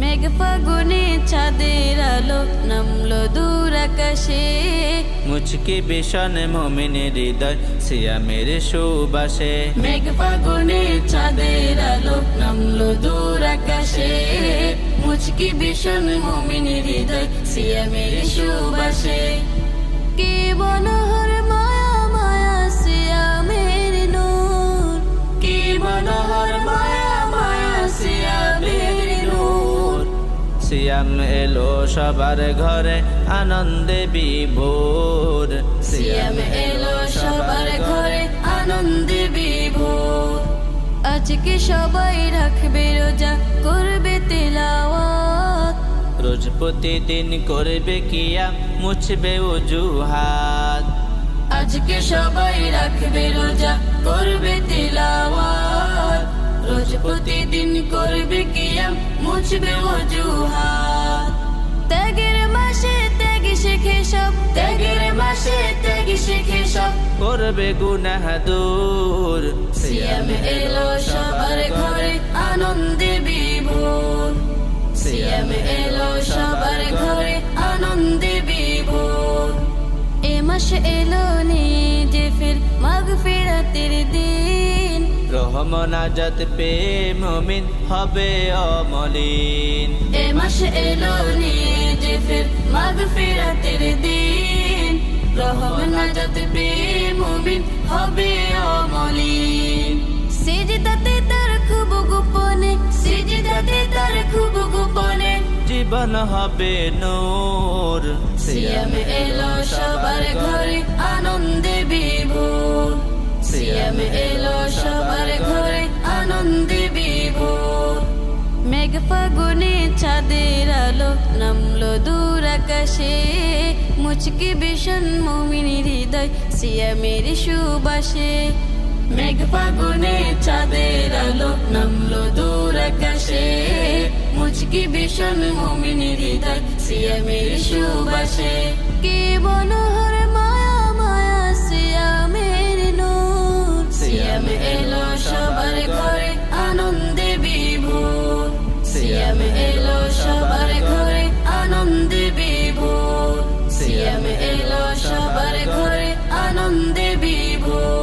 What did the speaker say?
মেঘ ফাগুনে চাঁদের আলো নামলো দূর আকাশে। মুচকি বিষণ মমিনের হৃদয় সিয়ামের সুবাসে। মেঘ ফাগুনে চাঁদের আলো নামলো দূর আকাশে। মুচকি ভীষণ মমিন হৃদয় সিয়ামের সুবাসে। কে মনোহর সিয়াম এলো সবার ঘরে আনন্দে বিভোর। সিয়াম এলো সবার ঘরে আনন্দে বিভোর। আজকে সবাই রাখবে রোজা করবে তেলাওয়াত। রোজ প্রতিদিন করবে কিয়া মুছবে অজুহাত। আজকে সবাই রাখবে রোজা করবে প্রতিদিন করবে কিয়াম মুছবে অজুহাত। ত্যাগের মাসে ত্যাগ শিখে সব। ত্যাগের মাসে ত্যাগ শিখে সব। করবে গুনাহ দূর। সিয়াম এলো সবার ঘরে আনন্দে বিভোর। সিয়াম এলো সবার ঘরে আনন্দে বিভোর। এ মাস এলো নিজে ফির মাগ ফেরাতের দিন। আজাদ পে মমিন হবে অমলিন। এ মাস এলো নিজে ফির মাগ ফেরাতের দিন। রহম নাজাত পে মুমিন হবে অমলিন। সিজদাতে তার খুব গোপনে সিজদাতে তার খুব গোপনে। জীবন হবে নূর। সিয়াম এলো সবার ঘরে আনন্দে বিভোর। সিয়াম এলো সবার সন্দিবিব মেঘ ফাগুনে চাঁদের আলো নামলো দূর আকাশে মুচকি ভীষণ মমিন হৃদয় সিয়ামের সুবাসে মেঘ ফাগুনে চাঁদের আলো নামলো দূর আকাশে মুচকি ভীষণ মমিন হৃদয় সিয়ামের সুবাসে কে মনোহর মায়া মায়া সিয়ামের নূর সিয়াম এল এলো সবার ঘরে আনন্দে বিভোর।